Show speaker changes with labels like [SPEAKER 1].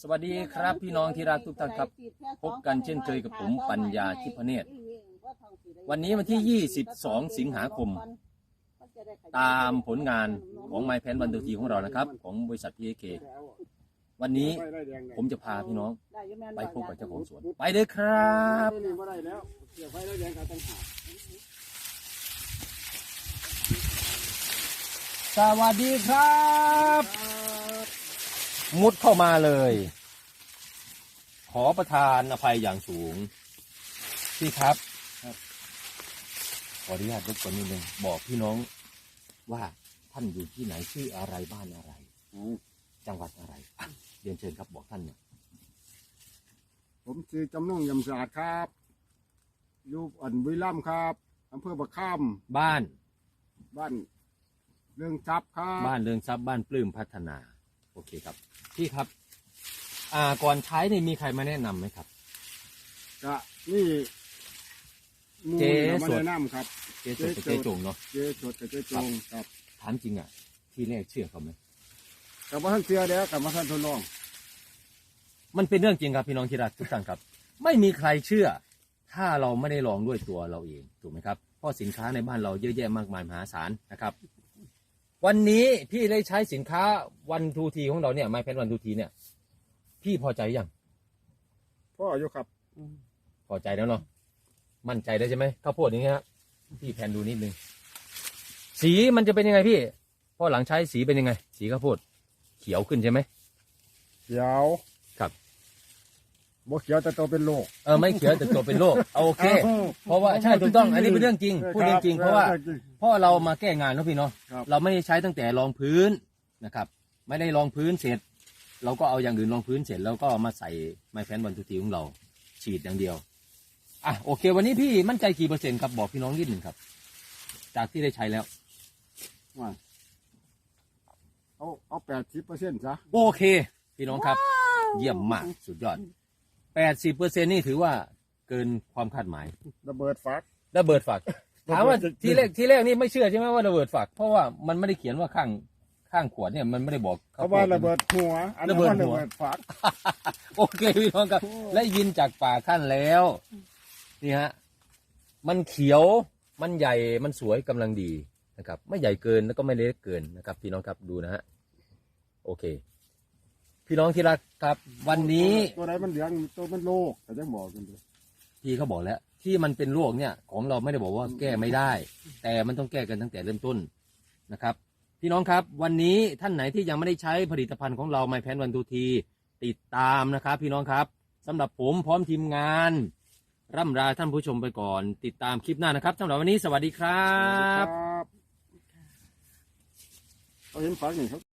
[SPEAKER 1] สวัสดีครับพี่น้องที่รักทุกท่านครับ พบกันเช่นเคยกับผมปัญญาทิพเนตรวันนี้วันที่ 22 สิงหาคม ตามผลงานของไมแพนวันดูทีของเรานะครับ ของบริษัทพีเอเควันนี้ผมจะพาพี่น้องไปพบกับเจ้าของสวน ไปเลยครับ
[SPEAKER 2] นี่บ่ได้แล้วเกี่ยวไฟแล้วแดงเขาตั้งหาก
[SPEAKER 1] สวัสดีครับ มุดเข้ามาเลย ขอประทานอภัยอย่างสูง พี่ครับขออนุญาตรบกวนนิดนึงบอกพี่น้องว่าท่านอยู่ที่ไหนชื่ออะไรบ้านอะไร จังหวัดอะไรอะเรียนเชิญครับบอกท่านหน่อย
[SPEAKER 2] ผมชื่อจำนงยำสะอาดครับอยู่อันบุรีรัมย์ครับอำเภอบักข้าม
[SPEAKER 1] บ้าน
[SPEAKER 2] บ้านเรื่องจับครับ
[SPEAKER 1] บ้านเรืองทรัพย์บ้านปลื้มพัฒนา โอเคครับ พี่ครับ อ่าก่อนใช้นี่มีใครมาแนะนำไหมครับ
[SPEAKER 2] ก็นี่หมู
[SPEAKER 1] เจ๊
[SPEAKER 2] นี่มา
[SPEAKER 1] สด
[SPEAKER 2] แนะนำครับ
[SPEAKER 1] เจ๊จงกับเจ๊จงเนาะ
[SPEAKER 2] เจ๊สดกับเจ๊จงครับ
[SPEAKER 1] ถามจริงอะ ที่แรกเชื่อเขาไหม
[SPEAKER 2] กับมาท่านเสียแล้วกับมาท่านทดลอง
[SPEAKER 1] มันเป็นเรื่องจริงครับพี่น้องที่รักทุกท่านครับ ไม่มีใครเชื่อ ถ้าเราไม่ได้ลองด้วยตัวเราเองถูกไหมครับเพราะสินค้าในบ้านเราเยอะแยะมากมายมหาศาลนะครับ วันนี้พี่ได้ใช้สินค้าวันทูทีของเราเนี่ยไมแพนวันทูทีเนี่ย พี่พอใจยัง
[SPEAKER 2] พ่ออยู่ครับ
[SPEAKER 1] พอใจแล้วเนาะมั่นใจได้ใช่ไหมข้าวโพดอย่างเงี้ยครับพี่แพนดูนิดนึงสีมันจะเป็นยังไงพี่พอหลังใช้สีเป็นยังไง สีข้าวโพด เขียวขึ้นใช่ไหม
[SPEAKER 2] เขียว
[SPEAKER 1] ครั บ
[SPEAKER 2] บ่เขียวแต่โตเป็นโรค
[SPEAKER 1] เออไม่เขียวแต่ตัวเป็นโรคโอเค เพราะว่าใช่ถูกต้องอันนี้เป็นเรื่องจริงพูดจริงๆเพราะว่าเพราะเรามาแก้งานเนาะพี่เนาะ
[SPEAKER 2] ครับ
[SPEAKER 1] เราไม่ได้ใช้ตั้งแต่รองพื้นนะครับ ไม่ได้รองพื้นเสร็จ เราก็เอาอย่างอื่นรองพื้นเสร็จแล้วก็เอามาใส่ไมแฟนบอลทุกทีของเราฉีดอย่างเดียวอะโอเค วันนี้พี่มั่นใจกี่เปอร์เซ็นต์ครับบอกพี่น้องนิดหนึ่งครับ จากที่ได้ใช้แล้ว
[SPEAKER 2] ว่าเอาเอาแปดสิบเปอร์เซ็นต์ซะ
[SPEAKER 1] โอเค พี่น้องครับ เยี่ยมมากสุดยอด แปดสิบเปอร์เซ็นนี่ถือว่าเกินความคาดหมาย
[SPEAKER 2] ระเบิดฟัก
[SPEAKER 1] ระเบิดฝัก ถามว่า
[SPEAKER 2] ระเบิด
[SPEAKER 1] ทีแรกทีแรกนี่ไม่เชื่อใช่ไหมว่าระเบิดฝัก เพราะว่ามันไม่ได้เขียนว่าข้างข้างขวดเนี่ยมันไม่ได้บอก
[SPEAKER 2] เขาว่าระเบิดหัว อันนั้น
[SPEAKER 1] ระเบิด
[SPEAKER 2] ว่า
[SPEAKER 1] หั
[SPEAKER 2] ระ
[SPEAKER 1] ว
[SPEAKER 2] เบิดฟัก
[SPEAKER 1] โอเคพี่น้องครับได้ยินจากปากท่านแล้วนี่ฮะมันเขียวมันใหญ่มันสวยกำลังดีนะครับ ไม่ใหญ่เกินแล้วก็ไม่เล็กเกินนะครับ พี่น้องครับดูนะฮะโอเค พี่น้องที่รักครับ วันนี้
[SPEAKER 2] ตัวไหนมันเหลืองตัวมันโลกแต่ยังบอกกันเลย
[SPEAKER 1] พี่เขาบอกแล้ว ที่มันเป็นโรคเนี่ย ของเราไม่ได้บอกว่าแก้ไม่ได้ แต่มันต้องแก้กันตั้งแต่เริ่มต้นนะครับ พี่น้องครับ วันนี้ท่านไหนที่ยังไม่ได้ใช้ผลิตภัณฑ์ของเราไมแพนวันทูที ติดตามนะครับ พี่น้องครับสำหรับผมพร้อมทีมงาน ร่ำลาท่านผู้ชมไปก่อน ติดตามคลิปหน้านะครับสำหรับวันนี้สวัสดีครับ
[SPEAKER 2] เอาเห็นฟักนี่ครับ